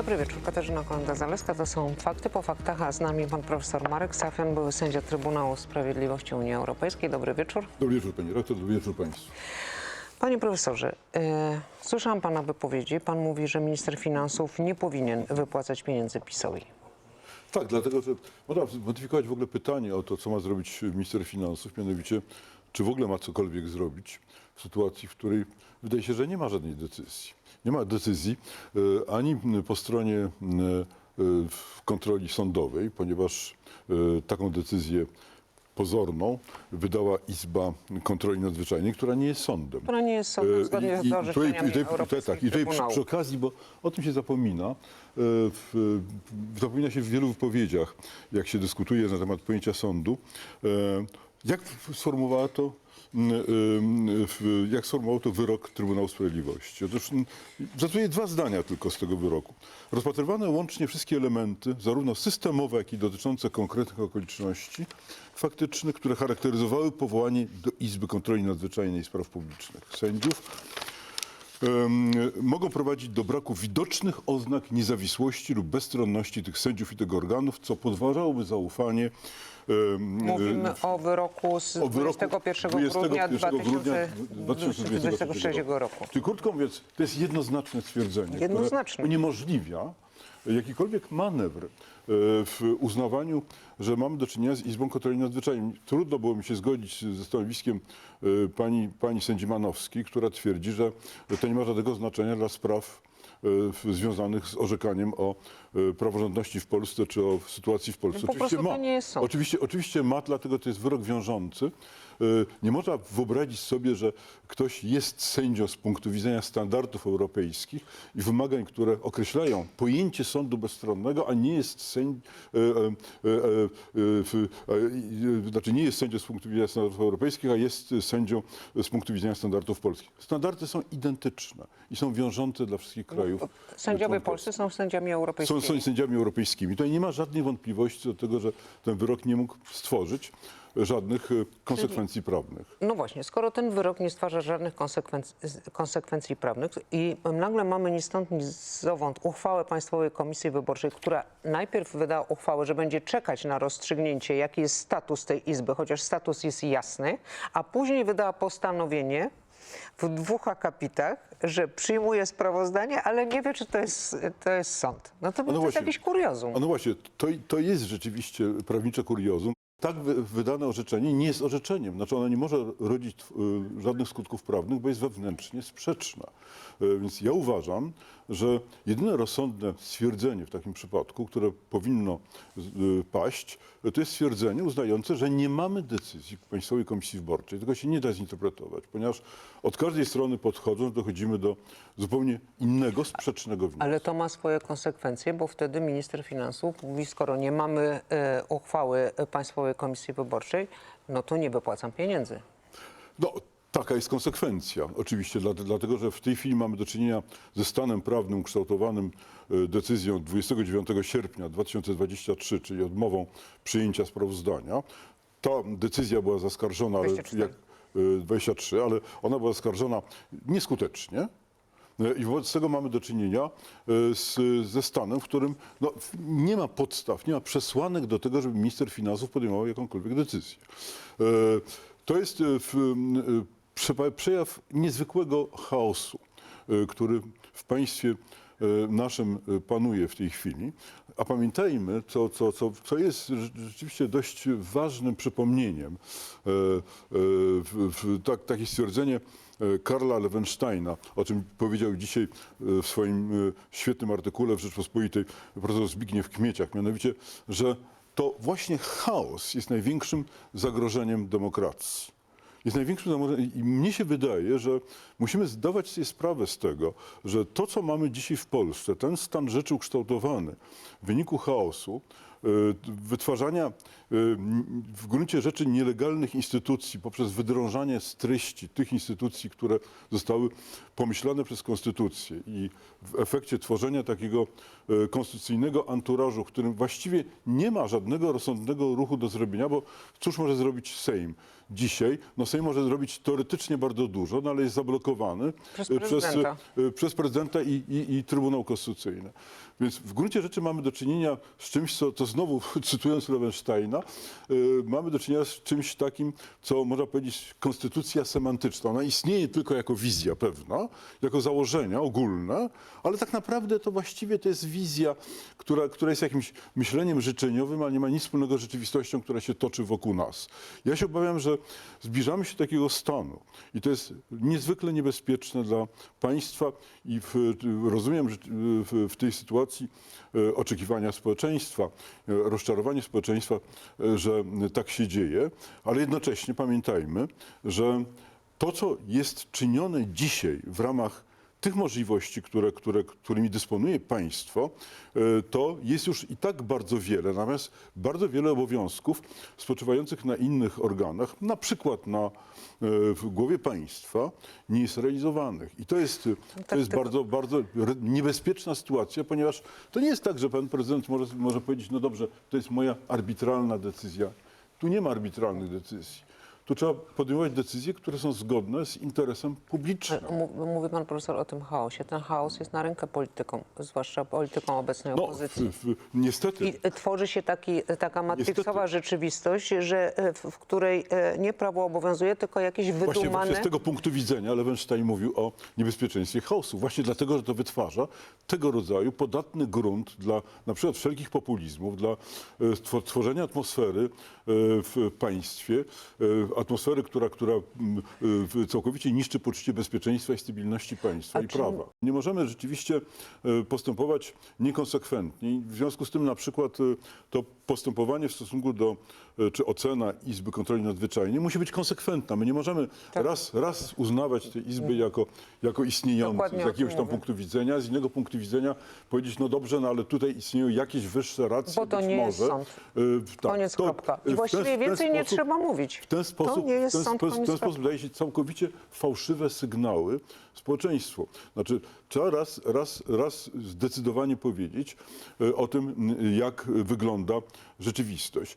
Dobry wieczór, Katarzyna Kolenda-Zaleska. To są Fakty po faktach, a z nami pan profesor Marek Safian, były sędzia Trybunału Sprawiedliwości Unii Europejskiej. Dobry wieczór. Dobry wieczór Pani Rektor, dobry wieczór Państwu. Panie profesorze, e, słyszałam pana wypowiedzi. Pan mówi, że minister finansów nie powinien wypłacać pieniędzy PiSowi. Tak, dlatego, że można modyfikować w ogóle pytanie o to, co ma zrobić minister finansów, mianowicie, czy w ogóle ma cokolwiek zrobić w sytuacji, w której wydaje się, że nie ma żadnej decyzji. Nie ma decyzji e, ani po stronie e, e, kontroli sądowej, ponieważ taką decyzję pozorną wydała Izba Kontroli Nadzwyczajnej, która nie jest sądem. Która nie jest sądem zgodnie I- z i orzeczeniami tutaj- tutaj- Europejskiego Tak, i tutaj przy, przy okazji, bo o tym się zapomina, w, zapomina się w wielu wypowiedziach, jak się dyskutuje na temat pojęcia sądu. Jak sformułowała to, jak sformułował to wyrok Trybunału Sprawiedliwości? Otóż zacytuję dwa zdania tylko z tego wyroku. Rozpatrywane łącznie wszystkie elementy, zarówno systemowe, jak i dotyczące konkretnych okoliczności faktycznych, które charakteryzowały powołanie do Izby Kontroli Nadzwyczajnej Spraw Publicznych sędziów, mogą prowadzić do braku widocznych oznak niezawisłości lub bezstronności tych sędziów i tego organów, co podważałoby zaufanie. Mówimy o wyroku z o wyroku 21 grudnia 21 grudnia 2023 roku. Czyli krótko mówiąc, to jest jednoznaczne stwierdzenie, Jednoznaczne. które uniemożliwia jakikolwiek manewr e, w uznawaniu, że mamy do czynienia z Izbą Kontroli Nadzwyczajnej. Trudno było mi się zgodzić ze stanowiskiem e, pani, pani sędzi Manowskiej, która twierdzi, że to nie ma żadnego znaczenia dla spraw związanych z orzekaniem o e, praworządności w Polsce czy o sytuacji w Polsce. Po jest sąd. Oczywiście, oczywiście ma, dlatego to jest wyrok wiążący. E, Nie można wyobrazić sobie, że ktoś jest sędzią z punktu widzenia standardów europejskich i wymagań, które określają pojęcie sądu bezstronnego, a nie jest sędzi, w- e, e, znaczy nie jest sędzią z punktu widzenia standardów europejskich, a jest sędzią z punktu widzenia standardów polskich. Standardy są identyczne i są wiążące dla wszystkich krajów. Sędziowie członkowskich. polscy są sędziami europejskimi. są sędziami europejskimi. Tutaj nie ma żadnej wątpliwości do tego, że ten wyrok nie mógł stworzyć żadnych e, konsekwencji prawnych. No właśnie, skoro ten wyrok nie stwarza żadnych konsekwencji, konsekwencji prawnych i nagle mamy ni stąd, ni zowąd uchwałę Państwowej Komisji Wyborczej, która najpierw wydała uchwałę, że będzie czekać na rozstrzygnięcie, jaki jest status tej Izby, chociaż status jest jasny, a później wydała postanowienie w dwóch akapitach, że przyjmuje sprawozdanie, ale nie wie, czy to jest, to jest sąd. No to, to jest właśnie. jakiś kuriozum. No właśnie, to, to jest rzeczywiście prawnicze kuriozum. Tak wy, wydane orzeczenie nie jest orzeczeniem. Znaczy ono nie może rodzić y, żadnych skutków prawnych, bo jest wewnętrznie sprzeczna. Y, więc ja uważam, że jedyne rozsądne stwierdzenie w takim przypadku, które powinno y, paść, to jest stwierdzenie uznające, że nie mamy decyzji Państwowej Komisji Wyborczej. Tego się nie da zinterpretować, ponieważ od każdej strony podchodząc dochodzimy do zupełnie innego, sprzecznego wniosku. Ale to ma swoje konsekwencje, bo wtedy minister finansów mówi, skoro nie mamy e, uchwały Państwowej Komisji Wyborczej, no to nie wypłacam pieniędzy. No, taka jest konsekwencja. Oczywiście, dla- dlatego że w tej chwili mamy do czynienia ze stanem prawnym kształtowanym e, decyzją 29 sierpnia 2023, czyli odmową przyjęcia sprawozdania. Ta decyzja była zaskarżona, ale 24. jak, e, 23, ale ona była zaskarżona nieskutecznie. E, I wobec tego mamy do czynienia e, z, ze stanem, w którym no, nie ma podstaw, nie ma przesłanek do tego, żeby minister finansów podejmował jakąkolwiek decyzję. E, To jest e, w, e, przejaw niezwykłego chaosu, e, który w państwie e, naszym e, panuje w tej chwili. A pamiętajmy, co, co, co, co jest rze- rzeczywiście dość ważnym przypomnieniem. Tak, takie stwierdzenie Karla Lewensteina, o czym powiedział dzisiaj w swoim świetnym artykule w Rzeczpospolitej profesor Zbigniew Kmieciak, mianowicie, że to właśnie chaos jest największym zagrożeniem demokracji. Jest największym i mnie się wydaje, że musimy zdawać sobie sprawę z tego, że to, co mamy dzisiaj w Polsce, ten stan rzeczy ukształtowany w wyniku chaosu, wytwarzania e, w gruncie rzeczy nielegalnych instytucji poprzez wydrążanie z treści tych instytucji, które zostały pomyślane przez konstytucję i w efekcie tworzenia takiego e, konstytucyjnego anturażu, w którym właściwie nie ma żadnego rozsądnego ruchu do zrobienia, bo cóż może zrobić Sejm? Dzisiaj, no Sejm może zrobić teoretycznie bardzo dużo, no ale jest zablokowany Przez e, prezydenta. e, przez prezydenta i, i, i Trybunał Konstytucyjny. Więc w gruncie rzeczy mamy do czynienia z czymś, co, co znowu cytując Lewensteina, e, mamy do czynienia z czymś takim, co można powiedzieć konstytucja semantyczna. Ona istnieje tylko jako wizja pewna, jako założenia ogólne, ale tak naprawdę to właściwie to jest wizja, która, która jest jakimś myśleniem życzeniowym, ale nie ma nic wspólnego z rzeczywistością, która się toczy wokół nas. Ja się obawiam, że zbliżamy się do takiego stanu i to jest niezwykle niebezpieczne dla państwa i w, rozumiem, że w, w tej sytuacji oczekiwania społeczeństwa, e, rozczarowanie społeczeństwa, e, że tak się dzieje, ale jednocześnie pamiętajmy, że to, co jest czynione dzisiaj w ramach tych możliwości, które, które, którymi dysponuje państwo, e, to jest już i tak bardzo wiele, natomiast bardzo wiele obowiązków spoczywających na innych organach, na przykład na, e, w głowie państwa, nie jest realizowanych. I to jest, to tak jest tylko- bardzo, bardzo niebezpieczna sytuacja, ponieważ to nie jest tak, że pan prezydent może, może powiedzieć, no dobrze, to jest moja arbitralna decyzja. Tu nie ma arbitralnych decyzji. Tu trzeba podejmować decyzje, które są zgodne z interesem publicznym. Mów- Mówi pan profesor o tym chaosie. Ten chaos jest na rękę politykom, zwłaszcza politykom obecnej No, opozycji. w, w, niestety. I e, tworzy się taki, taka matrixowa rzeczywistość, że, e, w, w której e, nie prawo obowiązuje, tylko jakieś Właśnie, wydumane... właśnie z tego punktu widzenia Lewenstein mówił o niebezpieczeństwie chaosu. Właśnie dlatego, że to wytwarza tego rodzaju podatny grunt dla na przykład wszelkich populizmów, dla e, tworzenia atmosfery e, w państwie, e, atmosfery, która, która mm, całkowicie niszczy poczucie bezpieczeństwa i stabilności państwa A i czy- prawa. Nie możemy rzeczywiście e, postępować niekonsekwentnie. I W związku z tym na przykład e, to postępowanie w stosunku do, e, czy ocena Izby Kontroli Nadzwyczajnej musi być konsekwentna. My nie możemy Tak. raz, raz uznawać tej Izby jako, jako istniejącej z jakiegoś tam punktu widzenia, z innego punktu widzenia powiedzieć, no dobrze, no ale tutaj istnieją jakieś wyższe racje, Bo to nie jest może. sąd. E, tak, Koniec, to- kropka. I ten- właściwie ten więcej nie sposób- trzeba mówić. w ten sposób, to nie jest w ten, sąd, w ten sposób daje się całkowicie fałszywe sygnały społeczeństwu. Znaczy, trzeba raz, raz, raz zdecydowanie powiedzieć e, o tym, jak wygląda rzeczywistość.